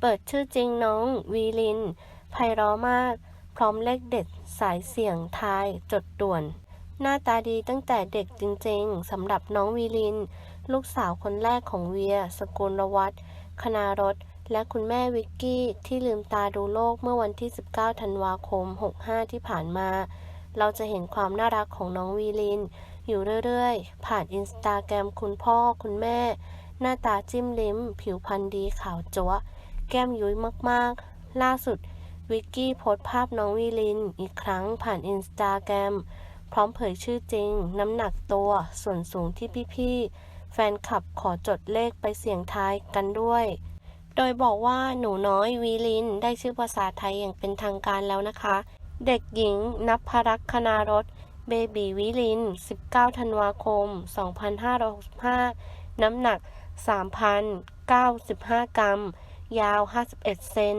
เปิดชื่อจริงน้องวีลิน ไพเราะมาก พร้อมเลขเด็ดสายเสี่ยงทายจดด่วน หน้าตาดีตั้งแต่เด็กจริงๆสำหรับน้องวีลิน ลูกสาวคนแรกของเวีย สกุลวัฒคณารถ และคุณแม่วิกกี้ที่ลืมตาดูโลกเมื่อวันที่ 19 ธันวาคม 65 ที่ผ่านมา เราจะเห็นความน่ารักของน้องวีลิน อยู่เรื่อยๆ ผ่านอินสตาแกรมคุณพ่อคุณแม่ หน้าตาจิ้มลิ้ม ผิวพรรณดีขาวจั๊วะ แก้มยุ้ยมากๆ ล่าสุด วิกกี้โพสภาพน้องวีลิน อีกครั้งผ่านอินสตาแกรมพร้อมเผยชื่อจริง น้ำหนักตัว ส่วนสูงที่พี่ๆ แฟนคลับขอจดเลขไปเสี่ยงทายกันด้วย โดยบอกว่าหนูน้อยวีลินได้ชื่อภาษาไทยอย่างเป็นทางการแล้วนะคะ เด็กหญิงนับพรักคณารถเบบีวิลิน 19 ธันวาคม 2565 น้ำหนัก 3,095 กรัม ยาว 51 เซน